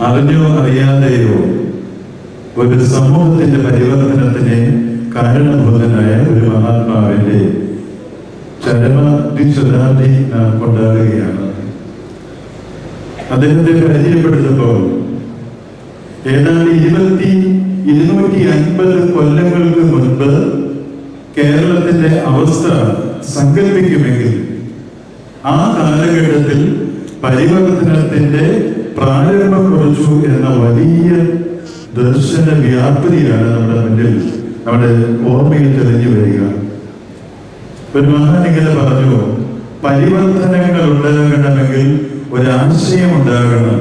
അറിഞ്ഞോ അറിയാതെയോ ഒരു സമൂഹത്തിന്റെ പരിവർത്തനത്തിന് കാരണഭൂതനായ ഒരു മഹാത്മാവിന്റെ ചരമദ്വിശതാബ്ദി നാം കൊണ്ടാടുകയാണ്. അദ്ദേഹത്തെ പരിചയപ്പെടുത്തുമ്പോൾ ഏതാണ്ട് ഇരുപത്തി ഇരുന്നൂറ്റി അൻപത് കൊല്ലങ്ങൾക്ക് മുൻപ് കേരളത്തിന്റെ അവസ്ഥ സങ്കല്പിക്കുമെങ്കിൽ ആ കാലഘട്ടത്തിൽ പരിവർത്തനത്തിന്റെ പ്രാരംഭം കുറിച്ചു എന്ന വലിയ ദർശന വ്യാപ്തിയാണ് നമ്മുടെ മുന്നിൽ നമ്മുടെ ഓർമ്മയിൽ തെളിഞ്ഞു വരിക. ഒരു മഹാൻ ഇങ്ങനെ പറഞ്ഞു പരിവർത്തനങ്ങൾ ഉണ്ടാകണമെങ്കിൽ ഒരാശയം ഉണ്ടാകണം.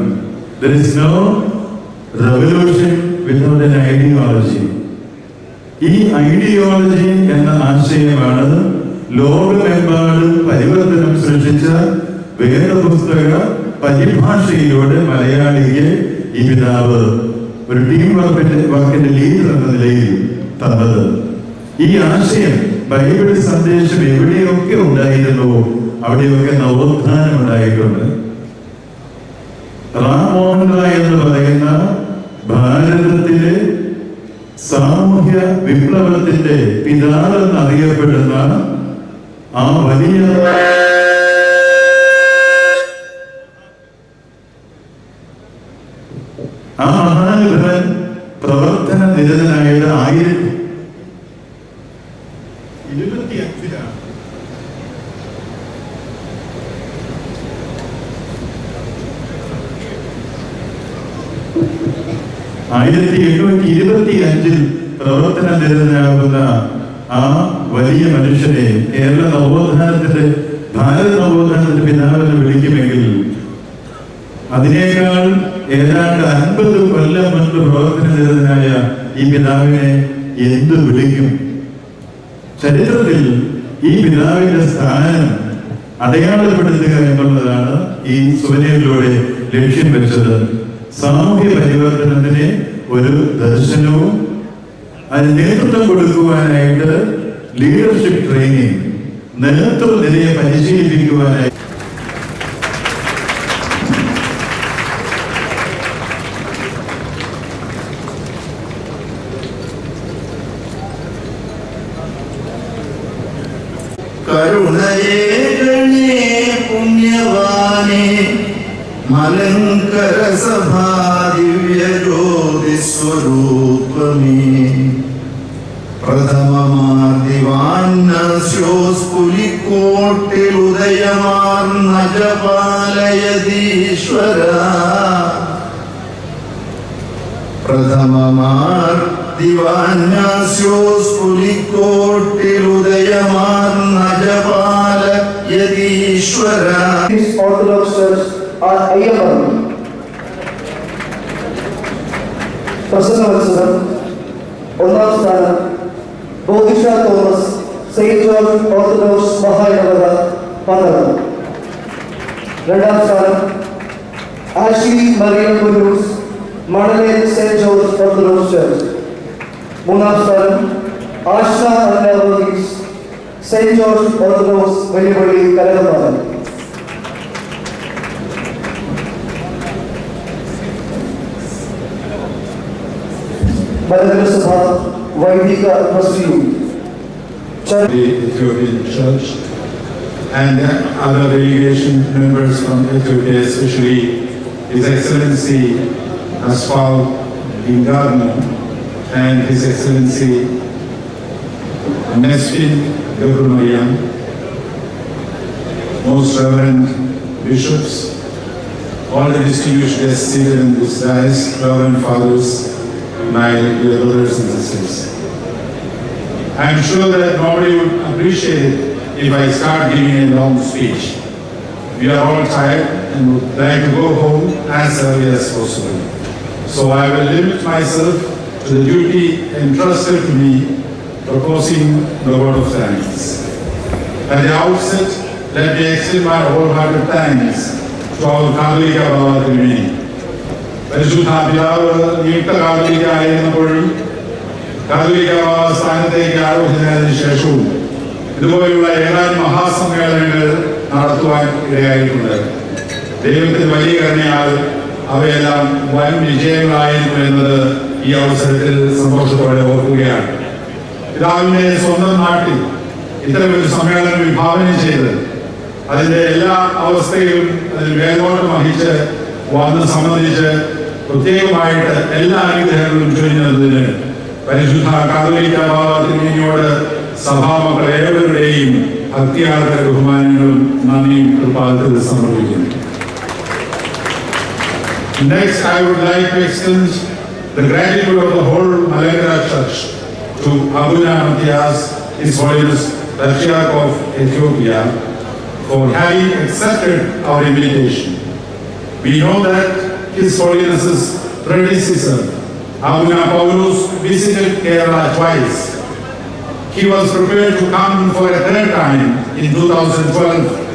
ഐഡിയോളജി ഈ ഐഡിയോളജി എന്ന ആശയമാണ് ലോകമെമ്പാടും പരിവർത്തനം സൃഷ്ടിച്ച വേദപുസ്തക പരിഭാഷയിലൂടെ മലയാളിയെ ഈ പിതാവ് ഒരു ടീം വർക്കിന്റെ വർക്കിന്റെ ലീഡർ എന്ന നിലയിൽ തന്നത്. ഈ ആശയം ബൈബിൾ സന്ദേശം എവിടെയൊക്കെ ഉണ്ടായിരുന്നോ അവിടെയൊക്കെ നവോത്ഥാനം ഉണ്ടായിട്ടുണ്ട് റാം മോഹൻ റായ് എന്ന് പറയുന്ന ഭാരതത്തിലെ സാമൂഹ്യ വിപ്ലവത്തിന്റെ പിതാവ് എന്നറിയപ്പെടുന്ന ആ വലിയ ആ മഹാനുഗ്രഹൻ പ്രവർത്തന നിരതനായത് ആയിരത്തി ഇരുപത്തി അഞ്ചിലാണ് ആയിരത്തി എണ്ണൂറ്റി ഇരുപത്തി അഞ്ചിൽ പ്രവർത്തന നിരതനാകുന്ന ആ വലിയ മനുഷ്യനെ കേരള നവോത്ഥാനത്തിന്റെ ഭാരത നവോത്ഥാനത്തിന്റെ പിതാവെന്ന് വിളിക്കുമെങ്കിൽ അതിനേക്കാൾ ഏതാണ്ട് അൻപത് കൊല്ലം മുൻപ് പ്രവർത്തനം ചെയ്തതിനായ ഈ പിതാവിനെ എന്തു വിളിക്കും? ചരിത്രത്തിൽ ഈ പിതാവിന്റെ സ്ഥാനം അടയാളപ്പെടുത്തുക എന്നുള്ളതാണ് ഈ സുവനയിലൂടെ ലക്ഷ്യം വെച്ചത്. സാമൂഹ്യ പരിവർത്തനത്തിന് ഒരു ദർശനവും അതിന് നേതൃത്വം കൊടുക്കുവാനായിട്ട് ലീഡർഷിപ്പ് ട്രെയിനിങ് നേതൃത്വ നിലയെ പരിശീലിപ്പിക്കുവാനായി കരുണയേകണേ പുണ്യവാനേ മലങ്കര സഭാദിവ്യജ്യോതിസ്വരൂപമേ ദിവ്യ ജ്യോതി സ്വരൂപമേ പ്രഥമമാർദിവാന്നസ്യോസ്ഫുലിക്കോട്ടിൽ ഉദയമാർന്ന ജപാലയതീശ്വര പ്രഥമമാർ ദിവാന്യാസ്യോസ്ഫുലിക്കോട്ടിലുദയമാർന്ന ജപാല Yatheeswara These Orthodox Church are Ayyappan. പ്രസംഗവത്സരം ഒന്നാം സ്ഥാനം Bodhisha Thomas Saint George Orthodox മഹാനവത Pandalam. രണ്ടാം സ്ഥാനം Ashley Mariam Kuroos Manalel Saint George Orthodox Church. മൂന്നാം സ്ഥാനം Ashna Annies Saint George Orthodox വെല്ലുവിളി കലകമാനം മലങ്കരസഭ വൈദിക ട്രസ്റ്റിയും church the Ethiopian Church and other delegation members from Ethiopia, especially His Excellency Asfal Ingarno and His Excellency Mesfin Gabriel most reverend bishops, all the distinguished guests seated in this dais, reverend fathers, my dear brothers and sisters. I am sure that nobody would appreciate it if I start giving a long speech. We are all tired and would like to go home as early as possible. So I will limit myself the duty entrusted to me, proposing the word of thanks. At the outset, let me extend my wholehearted thanks to our Baba Triveni. പരിശുദ്ധ പിതാവ് ആയിരുന്നപ്പോഴും കാതോലിക്ക ബാബ സ്ഥാനത്തേക്ക് ആരോഹണത്തിന് ശേഷവും ഇതുപോലെയുള്ള ഏതാനും മഹാസമ്മേളനങ്ങൾ നടത്തുവാൻ ഇടയായിട്ടുണ്ട് ദൈവത്തിന് വലിയ കരുണയാൽ അവയെല്ലാം വൻ വിജയങ്ങളായിരുന്നു എന്നത് ഈ അവസരത്തിൽ സന്തോഷത്തോടെ ഓർക്കുകയാണ്. പിതാവിന്റെ സ്വന്തം നാട്ടിൽ ഇത്തരമൊരു സമ്മേളനം വിഭാവനം ചെയ്ത് അതിന്റെ എല്ലാ അവസ്ഥയിലും അതിൽ വേഗോട്ടം വഹിച്ച് വന്ന് സംബന്ധിച്ച് പ്രത്യേകമായിട്ട് എല്ലാ അനുഗ്രഹങ്ങളും ചൊരിഞ്ഞതിന് പരിശുദ്ധ കാതോലിക്ക ബാബാതിരുമേനിയോട് സഭാമക്കൾ ഏവരുടെയും ബഹുമാനങ്ങളും നന്ദിയും കൃപാദത്തിൽ സമർപ്പിക്കുന്നു. Next, I would like to extend the gratitude of the whole Malagra Church to Abuna Matthias, His Holiness Patriarch of Ethiopia, for having accepted our invitation. We know that His Holiness's predecessor, Abuna Paulus, visited Kerala twice. He was prepared to come for a third time in 2012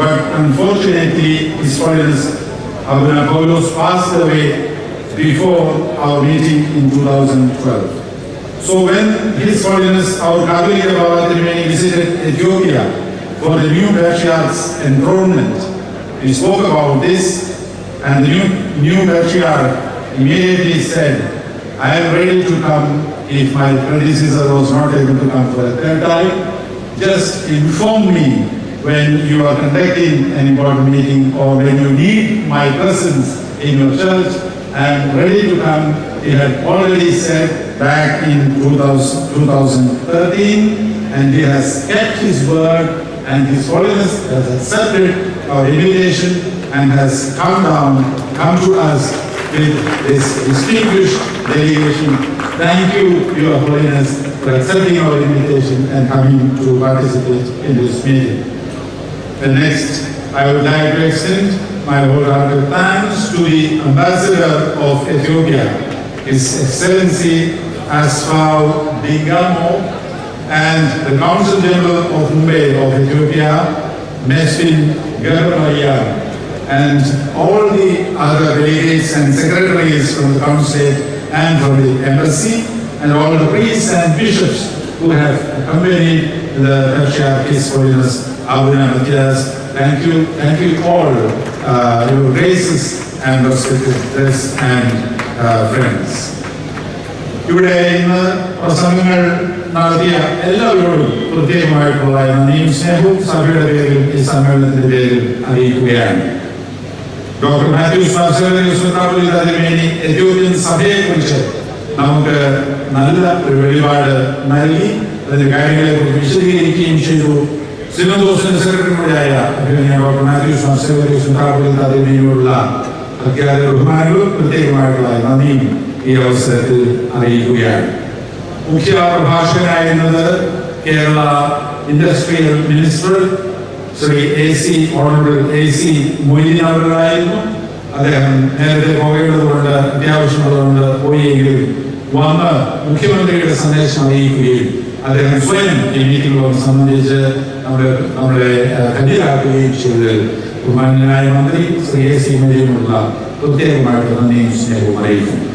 but unfortunately, His Holiness Abuna Paulos passed away before our meeting in 2012. So when His Holiness our Catholic Baba Trimeni visited Ethiopia for the new patriarch's enthronement, we spoke about this and the new, new patriarch immediately said, I am ready to come if my predecessor was not able to come for a third time. Just inform me when you are conducting an important meeting or when you need my presence in your church. Am ready to come. He had already said back in 2000, 2013 and he has kept his word and his holiness has accepted our invitation and has come down, come to us with this distinguished delegation. Thank you, Your Holiness, for accepting our invitation and coming to participate in this meeting. The next, I would like to extend my wholehearted thanks to the Ambassador of Ethiopia, His Excellency Asfaw Dingamo, and the Council General of Mumbai of Ethiopia, Mesfin Garbayar, and all the other delegates and secretaries from the Council and from the embassy, and all the priests and bishops who have accompanied the Patriarch His Holiness Abuna Matthias. Thank you, thank you all, uh, your graces and respected guests and uh, friends. ഇവിടെ ഇന്ന് പ്രസംഗങ്ങൾ നടത്തിയ എല്ലാവരോടും പ്രത്യേകമായിട്ടുള്ള നന്ദിയും സ്നേഹവും സഭയുടെ പേരിൽ ഈ സമ്മേളനത്തിന്റെ പേരിൽ അറിയിക്കുകയാണ് ഡോക്ടർ മാത്യൂസ് മാസ്റ്റർവേനി എത്യോപ്യൻ സഭയെക്കുറിച്ച് നമുക്ക് നല്ല ഒരു വെളിപാട് നൽകി അതിന്റെ കാര്യങ്ങളെ കുറിച്ച് വിശദീകരിക്കുകയും ചെയ്തു സിമന്തോസിന്റെ സെക്രട്ടറിമാരായ ഡോക്ടർ മാത്യൂസ് മാസ്റ്റേവരിയൂസ് ഉണ്ടാകുന്ന അതിനെയുള്ള അഖ്യാത ബഹുമാനങ്ങളും പ്രത്യേകമായിട്ടുള്ള നന്ദിയും ഈ അവസരത്തിൽ അറിയിക്കുകയാണ്. മുഖ്യ പ്രഭാഷകനായിരുന്നത് Kerala industrial minister Shri A C honourable A C Moideen അവരുടെയായിരുന്നു അദ്ദേഹം നേരത്തെ പോകേണ്ടതുകൊണ്ട് അത്യാവശ്യമുള്ളതുകൊണ്ട് പോയെങ്കിലും വന്ന് മുഖ്യമന്ത്രിയുടെ സന്ദേശം അറിയിക്കുകയും അദ്ദേഹം സ്വയം ഈ മീറ്റിംഗുകൾ സംബന്ധിച്ച് നമ്മുടെ നമ്മുടെ കല്യാക്കുകയും ചെയ്തത് ബഹുമാനായ മന്ത്രി ശ്രീ എ സി മരിയുമുള്ള പ്രത്യേകമായിട്ട് നന്ദിയും സ്നേഹവും അറിയിക്കുന്നു.